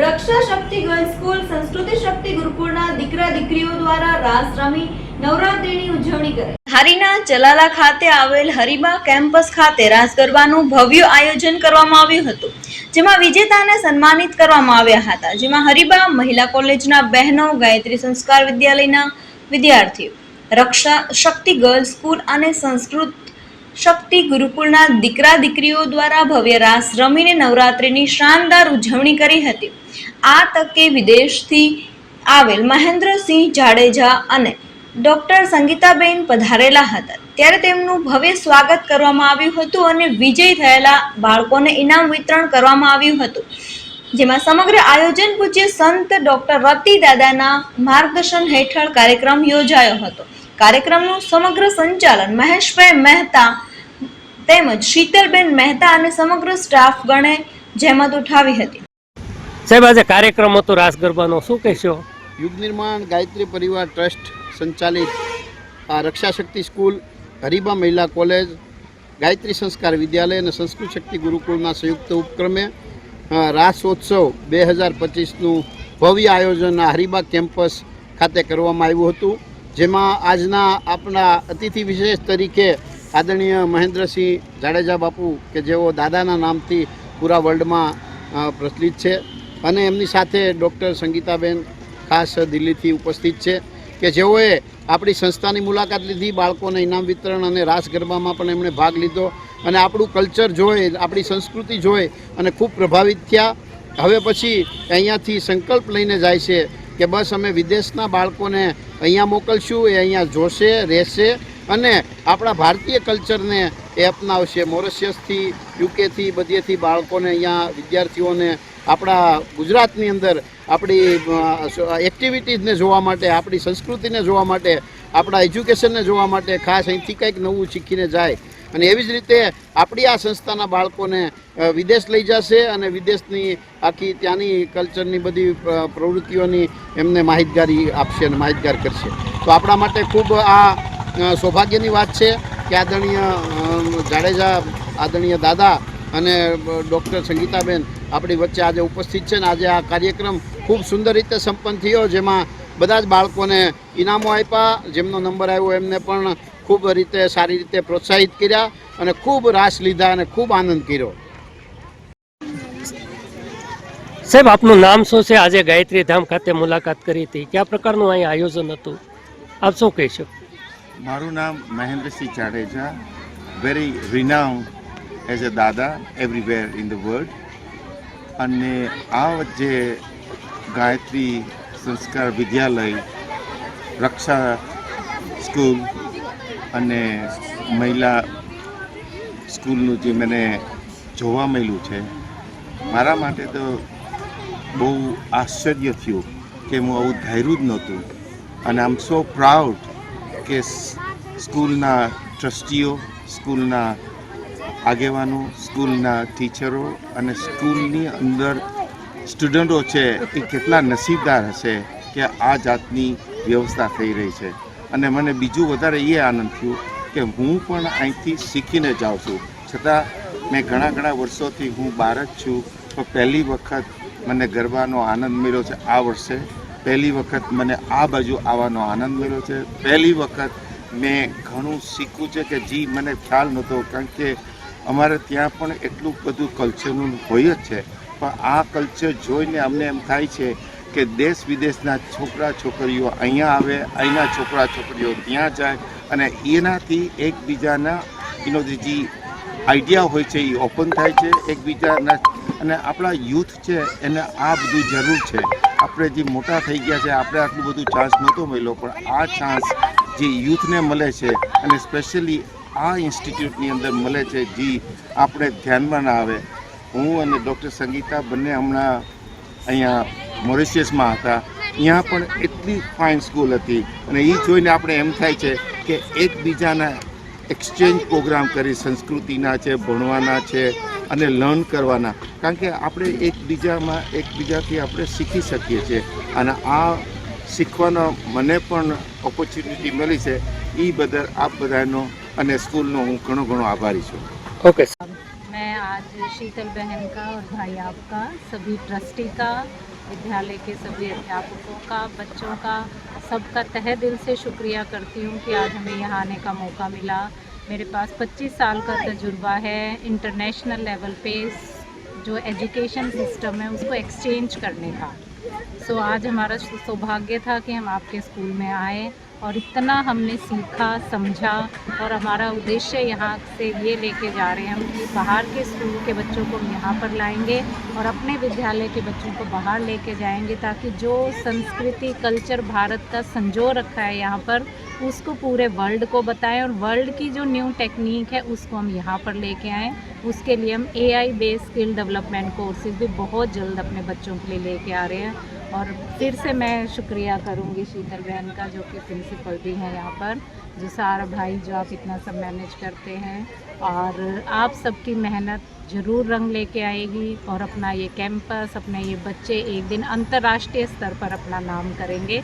રક્ષા શક્તિ girls school, સંસ્કૃતિ શક્તિ ગુરુકુળના દીકરા દીકરીઓ દ્વારા રાસ રમી નવરાત્રિની ઉજવણી કરે. હારીના ચલાલા ખાતે આવેલ હરિબા કેમ્પસ ખાતે રાસ ગરબાનું ભવ્ય આયોજન કરવામાં આવ્યું હતું, જેમાં વિજેતાને સન્માનિત કરવામાં આવ્યા હતા, જેમાં હરિબા મહિલા કોલેજના બહેનો, ગાયત્રી સંસ્કાર વિદ્યાલયના વિદ્યાર્થીઓ, રક્ષા શક્તિ ગર્લ્સ સ્કૂલ અને સંસ્કૃત શક્તિ ગુરુકુળના દીકરા દીકરીઓ દ્વારા ભવ્ય રાસ રમીને નવરાત્રિની શાનદાર ઉજવણી કરી હતી. આ તકે વિદેશથી આવેલ મહેન્દ્રસિંહ જાડેજા અને ડોક્ટર સંગીતાબેન પધારેલા હતા. ત્યારે તેમનું ભવ્ય સ્વાગત કરવામાં આવ્યું હતું અને વિજય થયેલા બાળકોને ઇનામ વિતરણ કરવામાં આવ્યું હતું. જેમાં સમગ્ર આયોજન પૂજ્ય સંત ડોક્ટર રતિ દાદાના માર્ગદર્શન હેઠળ કાર્યક્રમ યોજાયો હતો. કાર્યક્રમનું સમગ્ર સંચાલન મહેશભાઈ મહેતા તેમજ શીતલબેન મહેતા અને સમગ્ર સ્ટાફ ગણે જહેમત ઉઠાવી હતી. સાહેબ, આજે કાર્યક્રમ હતો રાસ ગરબાનો. શું કહેશો? યુગ નિર્માણ, ગાયત્રી પરિવાર ટ્રસ્ટ સંચાલિત આ રક્ષા શક્તિ સ્કૂલ, હરિબા મહિલા કોલેજ, ગાયત્રી સંસ્કાર વિદ્યાલય અને સંસ્કૃત શક્તિ ગુરુકુળના સંયુક્ત ઉપક્રમે રાસોત્સવ બે હજાર પચીસનું ભવ્ય આયોજન આ હરિબા કેમ્પસ ખાતે કરવામાં આવ્યું હતું. જેમાં આજના આપણા અતિથિ વિશેષ તરીકે આદરણીય મહેન્દ્રસિંહ જાડેજા બાપુ, કે જેઓ દાદાના નામથી પૂરા વર્લ્ડમાં પ્રચલિત છે. અને એમની સાથે ડૉક્ટર સંગીતાબેન, ખાસ દિલ્હીથી ઉપસ્થિત છે, કે જેઓએ આપણી સંસ્થાની મુલાકાત લીધી, બાળકોને ઇનામ વિતરણ અને રાસ ગરબામાં પણ એમણે ભાગ લીધો. અને આપણું કલ્ચર જોઈ, આપણી સંસ્કૃતિ જોઈ અને ખૂબ પ્રભાવિત થયા. હવે પછી અહીંયાથી સંકલ્પ લઈને જાય છે કે બસ અમે વિદેશના બાળકોને અહીંયા મોકલશું, એ અહીંયા જોશે, રહેશે અને આપણા ભારતીય કલ્ચરને એ અપનાવશે. મોરિશિયસથી યુકેથી બધેથી બાળકોને અહીંયા વિદ્યાર્થીઓને આપણા ગુજરાતની અંદર આપણી એક્ટિવિટીઝને જોવા માટે, આપણી સંસ્કૃતિને જોવા માટે, આપણા એજ્યુકેશનને જોવા માટે ખાસ અહીંથી કંઈક નવું શીખીને જાય. અને એવી જ રીતે આપણી આ સંસ્થાના બાળકોને વિદેશ લઈ જશે અને વિદેશની આખી ત્યાંની કલ્ચરની બધી પ્રવૃત્તિઓની એમને માહિતગારી આપશે અને માહિતગાર કરશે. તો આપણા માટે ખૂબ આ સૌભાગ્યની વાત છે કે આદરણીય જાડેજા, આદરણીય દાદા અને ડૉક્ટર સંગીતાબેન આપણી વચ્ચે આજે ઉપસ્થિત છે ને આજે આ કાર્યક્રમ ખૂબ સુંદર રીતે સંપન્ન થયો જેમાં બધા જ બાળકોને ઇનામો આપ્યા જેમનો નંબર આવ્યો એમને પણ ખૂબ રીતે સારી રીતે પ્રોત્સાહિત કર્યા અને ખૂબ રાસ લીધા અને ખૂબ આનંદ કર્યો. સાહેબ આપનું નામ શું છે? આજે ગાયત્રી ધામ ખાતે મુલાકાત કરી હતી. કયા પ્રકારનું અહીં આયોજન હતું? આપ શું કહેશો? મારું નામ Mahendrasinh Jadeja very renowned as a dada everywhere in the world અને આ જે ગાયત્રી સંસ્કાર વિદ્યાલય, રક્ષા સ્કૂલ અને મહિલા સ્કૂલનું જે મને જોવા મળ્યું છે, મારા માટે તો બહુ આશ્ચર્ય થયું કે હું આવું ધાર્યું જ નહોતું. અને આમ સો પ્રાઉડ કે સ્કૂલના ટ્રસ્ટીઓ, સ્કૂલના આગેવાનો, સ્કૂલના ટીચરો અને સ્કૂલની અંદર સ્ટુડન્ટો છે એ કેટલા નસીબદાર હશે કે આ જાતની વ્યવસ્થા થઈ રહી છે. અને મને બીજું વધારે એ આનંદ થયું કે હું પણ અહીંથી શીખીને જાઉં છું. છતાં મેં ઘણા ઘણા વર્ષોથી હું બહાર જ છું તો પહેલી વખત મને ગરબાનો આનંદ મળ્યો છે આ વર્ષે. પહેલી વખત મને આ બાજુ આવવાનો આનંદ મળ્યો છે. પહેલી વખત મેં ઘણું શીખ્યું છે કે જી, મને ખ્યાલ નહોતો, કારણ કે અમારે ત્યાં પણ એટલું બધું કલ્ચરનું હોય જ છે. પણ આ કલ્ચર જોઈને અમને એમ થાય છે કે દેશ વિદેશના છોકરા છોકરીઓ અહીંયા આવે, અહીંના છોકરા છોકરીઓ ત્યાં જાય અને એનાથી એકબીજાના, એનો જે આઈડિયા હોય છે એ ઓપન થાય છે એકબીજાના. અને આપણા યુથ છે એને આ બધું જરૂર છે. આપણે જે મોટા થઈ ગયા છે, આપણે આટલું બધું ચાન્સ નહોતો મળ્યો, પણ આ ચાન્સ જે યુથને મળે છે અને સ્પેશિયલી આ ઇન્સ્ટિટ્યૂટની અંદર મળે છે જે આપણે ધ્યાનમાં ના આવે. હું અને ડૉક્ટર સંગીતા બંને હમણાં અહીંયા મોરિશિયસમાં હતા. ત્યાં પણ એટલી ફાઇન સ્કૂલ હતી અને એ જોઈને આપણે એમ થાય છે કે એકબીજાના એક્સચેન્જ પ્રોગ્રામ કરી સંસ્કૃતિના છે, ભણવાના છે અને લર્ન કરવાના. કારણ કે આપણે એકબીજામાં એકબીજાથી આપણે શીખી શકીએ છીએ અને આ શીખવાનો મને પણ ઓપોર્ચ્યુનિટી મળી છે. એ બદલ આપ બધાનો અને સ્કૂલનો હું ઘણો ઘણો આભારી છું ઓકે मैं आज शीतल बहन का और भाई आपका सभी ट्रस्टी का विद्यालय के सभी अध्यापकों का बच्चों का सबका तहे दिल से शुक्रिया करती हूँ कि आज हमें यहाँ आने का मौका मिला मेरे पास 25 साल का तजुर्बा है इंटरनेशनल लेवल पे जो एजुकेशन सिस्टम है उसको एक्सचेंज करने का सो आज हमारा सौभाग्य था कि हम आपके स्कूल में आए और इतना हमने सीखा, समझा और हमारा उद्देश्य यहाँ से ये लेके जा रहे हैं हम कि बाहर के स्कूल के बच्चों को हम यहाँ पर लाएँगे और अपने विद्यालय के बच्चों को बाहर लेके जाएँगे ताकि जो संस्कृति, कल्चर भारत का संजो रखा है यहाँ पर, उसको पूरे वर्ल्ड को बताएँ और वर्ल्ड की जो न्यू टेक्निक है उसको हम यहाँ पर लेके आएँ। उसके लिए हम A I based skill development courses भी बहुत जल्द अपने बच्चों के लिए लेके आ रहे हैं। और फिर से मैं शुक्रिया करूँगी शीतल बहन का, जो कि प्रिंसिपल भी हैं यहाँ पर, जो सारा भाई जो आप इतना सब मैनेज करते हैं। और आप सबकी मेहनत ज़रूर रंग लेके आएगी और अपना ये कैंपस अपने ये बच्चे एक दिन अंतर्राष्ट्रीय स्तर पर अपना नाम करेंगे।